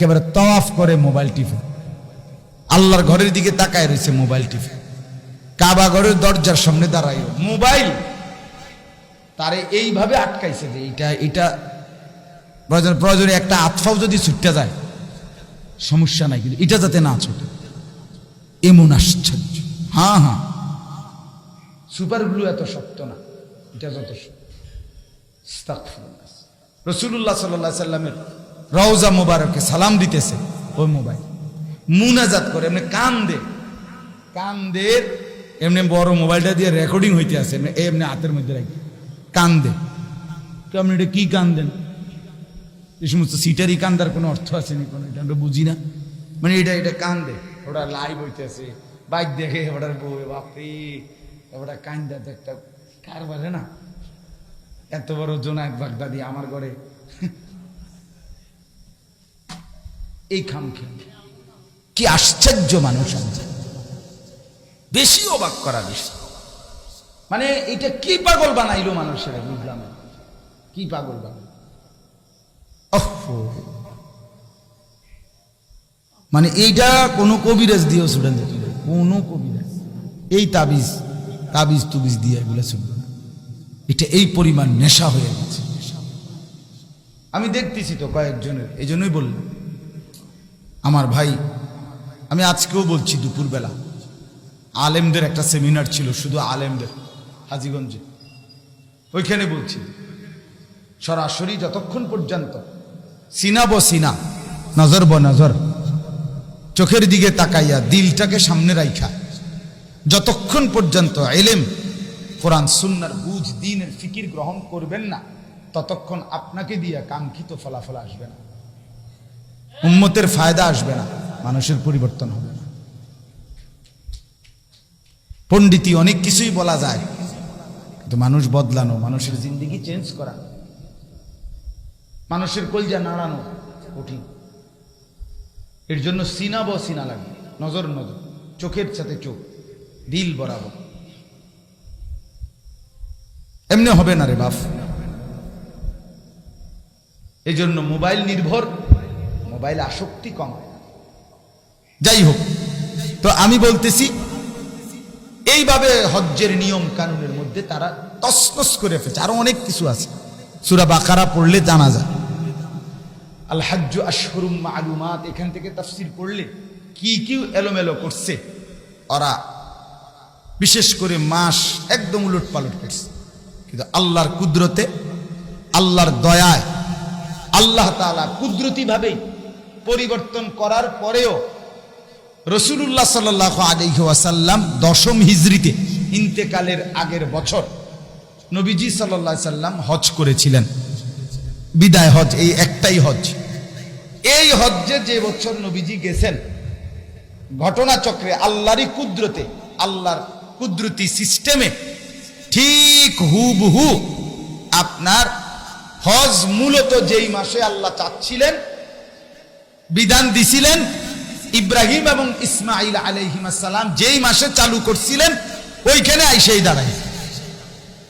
একেবারে তওয়াফ করে মোবাইল টিপে। আল্লাহর ঘরের দিকে তাকায় রয়েছে মোবাইল টিপে। কাবা ঘরের দরজার সামনে দাঁড়ায় মোবাইল! তারে এইভাবে আটকাইছে যে এটা এটা প্রয়োজন, প্রয়োজনে একটা আতফাও যদি ছুটতে যায়, সমস্যা নাই, কিন্তু এটা যাতে না ছুটে। এমন আশ্চর্য। হ্যাঁ হ্যাঁ। সুপার গ্লু এত শক্ত না, এটা যত রসুল্লাহ সাল্লাহ সাল্লামের রওজা মোবারকে সালাম দিতেছে ওই মোবাইল। মুনাজাত করে, এমনি কান দে কান দে এমনি বড় মোবাইলটা দিয়ে রেকর্ডিং হইতে আছে, এমনি হাতের মধ্যে রাখি কান দে কেমন এটা কি কান দেন এই সমস্ত সিটারই কান্দার কোনো অর্থ আছে নি কোনো? এটা আমরা বুঝি না। মানে এটা এটা কান দে ওটা লাইভ হইতে হইতেছে বাইক দেখে ওটার বউ বাপরে ওটা কান্দা একটা কারবারে না? এত বড় জোনাক বাগদাদি আমার ঘরে। এই খাম খেয়ে কি আশ্চর্য মানুষ বেশি অবাক করা বেশি মানে এটা কি পাগল বানাইলো মানুষের বুঝলাম কি পাগল বানাইলো? ওহো। মানে এইটা কোনো কবিরাজ দিয়েও ছুটেন যেত। কোনো কবিরাজ। এই তাবিজ তাবিজ তুবিজ দিয়ে এগুলো না। এটা এই পরিমাণ নেশা হয়ে গেছে। আমি দেখতেছি তো কয়েকজনের এই জন্যই বললাম। আমার ভাই, আমি আজকেও বলছি দুপুরবেলা, আলেমদের একটা সেমিনার ছিল, শুধু আলেমদের, হাজিগঞ্জে। ওইখানে বলছি, সরাসরি যতক্ষণ পর্যন্ত সিনা ব সিনা, নজর ব নজর, চোখের দিকে তাকাইয়া দিলটাকে সামনে রাইখা, যতক্ষণ পর্যন্ত এলেম, কোরআন, সুন্নার বুঝ, দিনের ফিকির গ্রহণ করবেন না, ততক্ষণ আপনাকে দিয়ে কাঙ্ক্ষিত ফলাফল আসবে না। উম্মতের ফায়দা আসবে না, মানুষের পরিবর্তন হবে না। পণ্ডিতি অনেক কিছুই বলা যায়, কিন্তু মানুষ বদলানো, মানুষের জিন্দিগি চেঞ্জ করা, মানুষের কলজা নাড়ানো কঠিন। এর জন্য সিনা ব সিনা লাগবে নজর নজর, চোখের সাথে চোখ, দিল বরাবর। এমনি হবে না রে বাপ। এই জন্য মোবাইল নির্ভর মোবাইল আসক্তি কম যাই হোক তো আমি বলতেছি, এইভাবে হজ্জের নিয়ম কানুনের মধ্যে তারা তসনস করে ফেলছে। আরও অনেক কিছু আছে। সুরা বাকারা পড়লে জানা যায়। আল হাজ্জু মালুমাত, এখান থেকে তাফসির পড়লে কি কি এলোমেলো করছে, ওরা বিশেষ করে মাস একদম উলট পালট করছে। কিন্তু আল্লাহর কুদরতে, আল্লাহর দয়ায়, আল্লাহ তাআলা কুদরতি ভাবেই পরিবর্তন করার পরেও রসুল্লাহ সাল্লাহ আলহি ওয়াসাল্লাম দশম হিজড়িতে ইন্তেকালের আগের বছর নবীজি সাল্লাহ সাল্লাম হজ করেছিলেন। বিদায় হজ, এই একটাই হজ। এই হজ্জে যে বছর নবীজি গেছেন, ঘটনাচক্রে আল্লাহরই কুদরতে, আল্লাহর কুদরতি সিস্টেমে ঠিক হুবহু আপনার হজ মূলত যেই মাসে আল্লাহ চাচ্ছিলেন বিধান দিছিলেন ইব্রাহিম এবং ইসমাইল আলাইহিমাসাল্লাম যেই মাসে চালু করছিলেন ওইখানে আইসেই দাঁড়ায়।